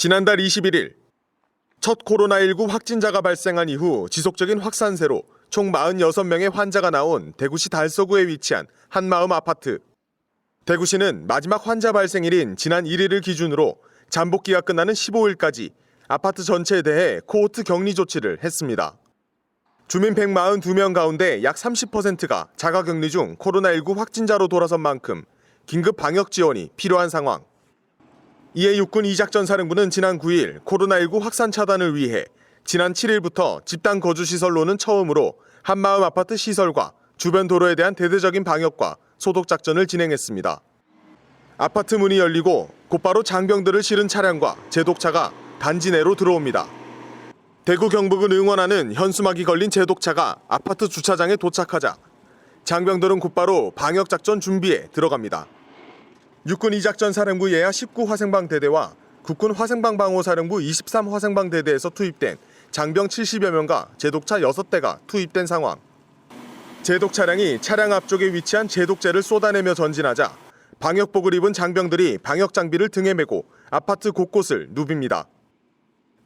지난달 21일 첫 코로나19 확진자가 발생한 이후 지속적인 확산세로 총 46명의 환자가 나온 대구시 달서구에 위치한 한마음 아파트. 대구시는 마지막 환자 발생일인 지난 1일을 기준으로 잠복기가 끝나는 15일까지 아파트 전체에 대해 코호트 격리 조치를 했습니다. 주민 142명 가운데 약 30%가 자가 격리 중 코로나19 확진자로 돌아선 만큼 긴급 방역 지원이 필요한 상황. 이에 육군 이작전 사령부는 지난 9일 코로나19 확산 차단을 위해 지난 7일부터 집단 거주 시설로는 처음으로 한마음 아파트 시설과 주변 도로에 대한 대대적인 방역과 소독 작전을 진행했습니다. 아파트 문이 열리고 곧바로 장병들을 실은 차량과 제독차가 단지 내로 들어옵니다. 대구 경북을 응원하는 현수막이 걸린 제독차가 아파트 주차장에 도착하자 장병들은 곧바로 방역 작전 준비에 들어갑니다. 육군 이작전 사령부 예하 19 화생방 대대와 국군 화생방 방호 사령부 23 화생방 대대에서 투입된 장병 70여 명과 제독차 6대가 투입된 상황. 제독 차량이 차량 앞쪽에 위치한 제독제를 쏟아내며 전진하자 방역복을 입은 장병들이 방역 장비를 등에 메고 아파트 곳곳을 누빕니다.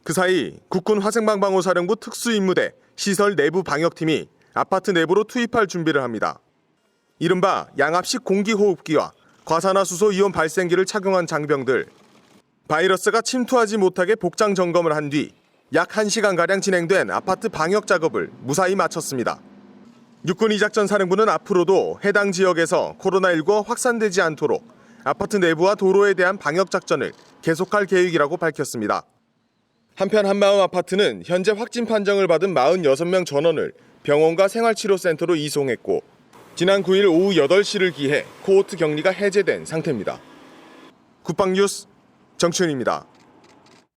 그 사이 국군 화생방 방호 사령부 특수임무대 시설 내부 방역팀이 아파트 내부로 투입할 준비를 합니다. 이른바 양압식 공기호흡기와 과산화수소 이온 발생기를 착용한 장병들. 바이러스가 침투하지 못하게 복장 점검을 한 뒤 약 1시간가량 진행된 아파트 방역 작업을 무사히 마쳤습니다. 육군 이작전 사령부는 앞으로도 해당 지역에서 코로나19가 확산되지 않도록 아파트 내부와 도로에 대한 방역 작전을 계속할 계획이라고 밝혔습니다. 한편 한마음 아파트는 현재 확진 판정을 받은 46명 전원을 병원과 생활치료센터로 이송했고 지난 9일 오후 8시를 기해 코호트 격리가 해제된 상태입니다. 국방뉴스 정치훈입니다.